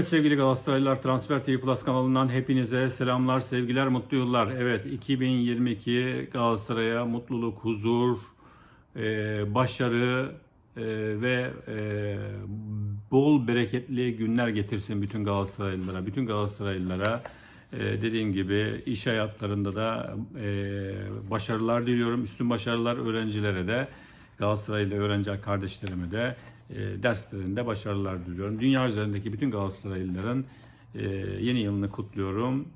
Evet sevgili Galatasaraylılar Transfer TV Plus kanalından hepinize selamlar, sevgiler, mutlu yıllar. Evet 2022 Galatasaray'a mutluluk, huzur, e, başarı e, ve e, bol bereketli günler getirsin bütün Galatasaraylılara. Bütün Galatasaraylılara e, dediğim gibi iş hayatlarında da e, başarılar diliyorum. Üstün başarılar öğrencilere de Galatasaraylı öğrenci kardeşlerime de derslerinde başarılar diliyorum. Dünya üzerindeki bütün Galatasaraylıların e, yeni yılını kutluyorum.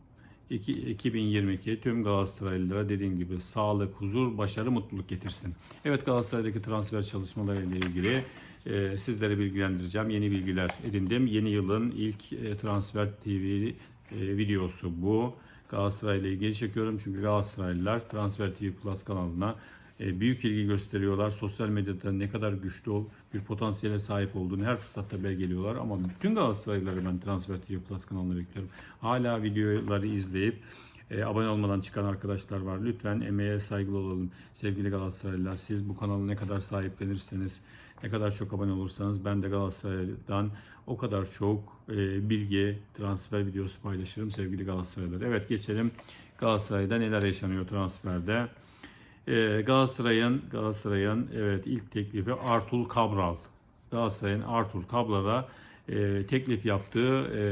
İki- 2022 tüm Galatasaraylılara dediğim gibi sağlık, huzur, başarı, mutluluk getirsin. Evet Galatasaray'daki transfer çalışmalarıyla ilgili e, sizlere bilgilendireceğim. Yeni bilgiler edindim. Yeni yılın ilk e, Transfer TV e, videosu bu. Galatasaray ile ilgili çekiyorum çünkü Galatasaraylılar Transfer TV Plus kanalına e, büyük ilgi gösteriyorlar. Sosyal medyada ne kadar güçlü ol, bir potansiyele sahip olduğunu her fırsatta belgeliyorlar. Ama bütün Galatasaraylıları ben Transfer TV Plus kanalına bekliyorum. Hala videoları izleyip e, abone olmadan çıkan arkadaşlar var. Lütfen emeğe saygılı olalım. Sevgili Galatasaraylılar siz bu kanalı ne kadar sahiplenirseniz, ne kadar çok abone olursanız ben de Galatasaray'dan o kadar çok e, bilgi, transfer videosu paylaşırım sevgili Galatasaraylılar. Evet geçelim Galatasaray'da neler yaşanıyor transferde. Ee, Galatasaray'ın Galatasaray'ın evet ilk teklifi Artul Cabral. Galatasaray'ın Artul Cabral'a e, teklif yaptığı e,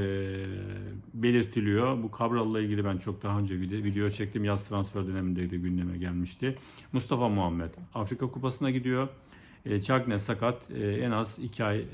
belirtiliyor. Bu Cabral'la ilgili ben çok daha önce video, video çektim. Yaz transfer dönemindeydi gündeme gelmişti. Mustafa Muhammed Afrika Kupası'na gidiyor. E, Cagne sakat. E, en az 2 ay e,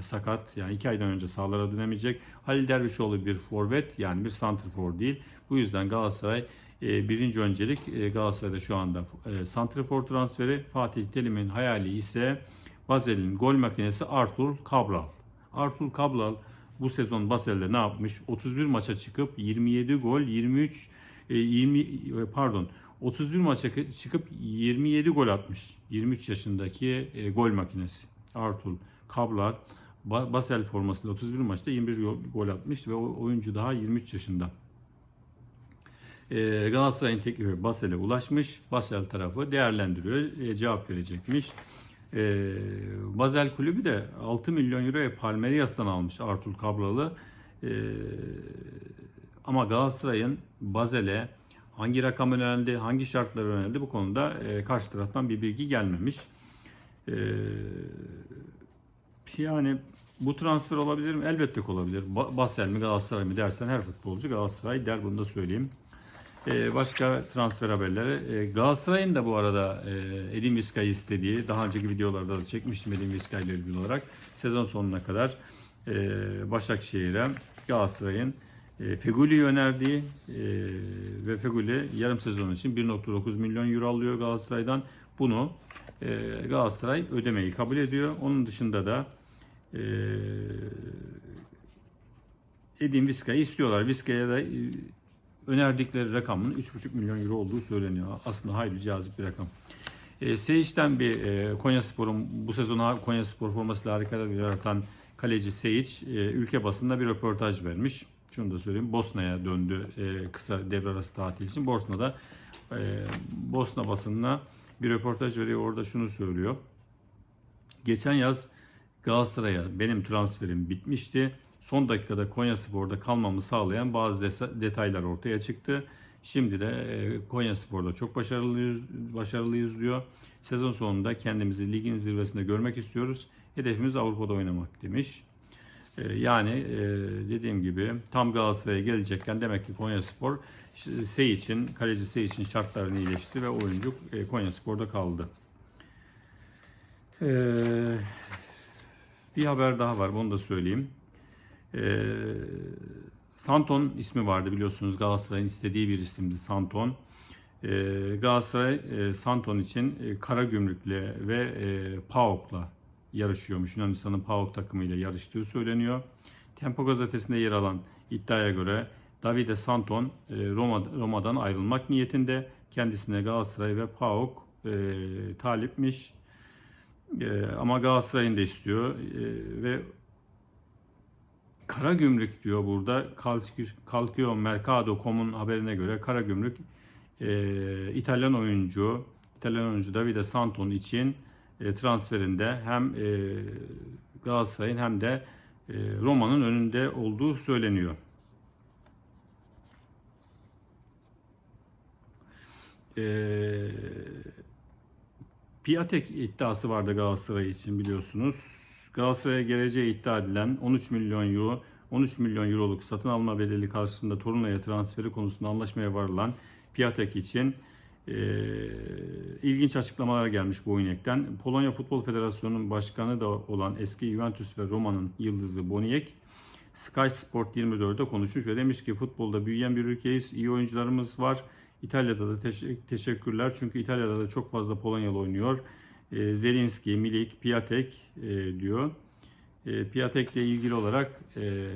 sakat. Yani 2 aydan önce sahalara dönemeyecek. Halil Dervişoğlu bir forvet yani bir santrfor değil. Bu yüzden Galatasaray birinci öncelik e, Galatasaray'da şu anda e, santrfor transferi. Fatih Terim'in hayali ise Basel'in gol makinesi Artur Cabral. Artur Cabral bu sezon Basel'de ne yapmış? 31 maça çıkıp 27 gol, 23 e, 20 e, pardon 31 maça çıkıp 27 gol atmış. 23 yaşındaki gol makinesi. Artur Cabral Ba- Basel formasında 31 maçta 21 gol- gol atmış ve o oyuncu daha 23 yaşında. E, Galatasaray'ın teklifi Basel'e ulaşmış. Basel tarafı değerlendiriyor. e, cevap verecekmiş. E, Basel kulübü de 6 milyon euroya Palmeiras'tan almış Artur Cabral'ı. E, ama Galatasaray'ın Basel'e hangi rakam önerildi, hangi şartlar önerildi bu konuda e, karşı taraftan bir bilgi gelmemiş. Yani bu transfer olabilir mi? Elbette olabilir. Ba- Basel mi Galatasaray mı dersen her futbolcu Galatasaray der bunu da söyleyeyim. Ee, başka transfer haberleri. Ee, Galatasaray'ın da bu arada e, Edin Vizca'yı istediği, daha önceki videolarda da çekmiştim Edin Vizca ile ilgili olarak. Sezon sonuna kadar e, Başakşehir'e Galatasaray'ın e, önerdiği e, ve Feguli yarım sezon için 1.9 milyon euro alıyor Galatasaray'dan. Bunu Galatasaray ödemeyi kabul ediyor. Onun dışında da Edin Vizca'yı istiyorlar. Vizca'ya da önerdikleri rakamın 3,5 milyon euro olduğu söyleniyor. Aslında hayli cazip bir rakam. E, Seyiç'ten bir e, Konya Spor'un bu sezon Konya Spor formasıyla harikalar yaratan kaleci Seyiç e, ülke basında bir röportaj vermiş. Şunu da söyleyeyim. Bosna'ya döndü e, kısa devre arası tatil için. Bosna'da e, Bosna basınına bir röportaj veriyor. Orada şunu söylüyor. Geçen yaz Galatasaray'a benim transferim bitmişti. Son dakikada Konya Spor'da kalmamı sağlayan bazı detaylar ortaya çıktı. Şimdi de e, Konya Spor'da çok başarılıyız, başarılıyız diyor. Sezon sonunda kendimizi ligin zirvesinde görmek istiyoruz. Hedefimiz Avrupa'da oynamak demiş. E, Yani e, dediğim gibi tam Galatasaray'a gelecekken demek ki Konya Spor Sey için, kaleci Sey için şartlarını iyileşti ve oyuncu Konya Spor'da kaldı. Bir haber daha var, bunu da söyleyeyim. Ee, Santon ismi vardı biliyorsunuz Galatasaray'ın istediği bir isimdi Santon. Ee, Galatasaray e, Santon için e, Karagümrük'le ve e, PAOK'la yarışıyormuş. Yunanistan'ın PAOK takımıyla yarıştığı söyleniyor. Tempo gazetesinde yer alan iddiaya göre Davide Santon e, Roma, Roma'dan ayrılmak niyetinde. Kendisine Galatasaray ve PAOK e, talipmiş. E, ama Galatasaray'ın da istiyor E, ve Karagümrük diyor burada Calcio Mercado.com'un haberine göre Karagümrük e, İtalyan oyuncu İtalyan oyuncu Davide Santon için e, transferinde hem e, Galatasaray'ın hem de e, Roma'nın önünde olduğu söyleniyor. Ee, Piatek iddiası vardı Galatasaray için biliyorsunuz. Galatasaray'a geleceği iddia edilen 13 milyon euro 13 milyon euroluk satın alma bedeli karşısında Torunay'a transferi konusunda anlaşmaya varılan Piatek için e, ilginç açıklamalar gelmiş bu oynekten. Polonya Futbol Federasyonu'nun başkanı da olan eski Juventus ve Roma'nın yıldızı Boniek Sky Sport 24'de konuşmuş ve demiş ki futbolda büyüyen bir ülkeyiz, iyi oyuncularımız var. İtalya'da da teş- teşekkürler çünkü İtalya'da da çok fazla Polonyalı oynuyor. E, Zelinski, Milik, Piatek e, diyor. E, Piatek'le ilgili olarak e,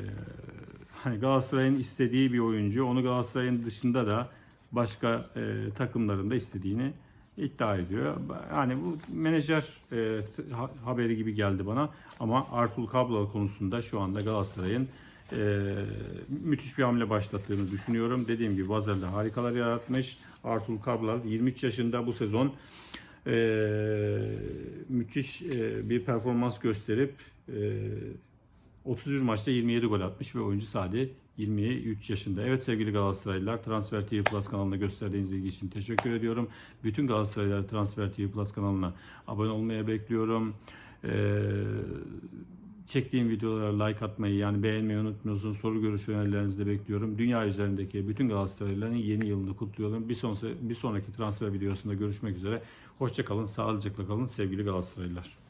hani Galatasaray'ın istediği bir oyuncu, onu Galatasaray'ın dışında da başka e, takımlarında istediğini iddia ediyor. Yani bu menajer haberi gibi geldi bana ama Artur Kablo konusunda şu anda Galatasaray'ın e, müthiş bir hamle başlattığını düşünüyorum. Dediğim gibi Bazel'de harikalar yaratmış. Artur Kablo 23 yaşında bu sezon e, müthiş e, bir performans gösterip e, 31 maçta 27 gol atmış ve oyuncu sadece 23 yaşında. Evet sevgili Galatasaraylılar Transfer TV Plus kanalına gösterdiğiniz ilgi için teşekkür ediyorum. Bütün Galatasaraylılar Transfer TV Plus kanalına abone olmaya bekliyorum. Ee, çektiğim videolara like atmayı yani beğenmeyi unutmuyorsunuz. Soru görüş önerilerinizi de bekliyorum. Dünya üzerindeki bütün Galatasaraylıların yeni yılını kutluyorum. Bir, sonraki, bir sonraki transfer videosunda görüşmek üzere. Hoşçakalın, sağlıcakla kalın sevgili Galatasaraylılar.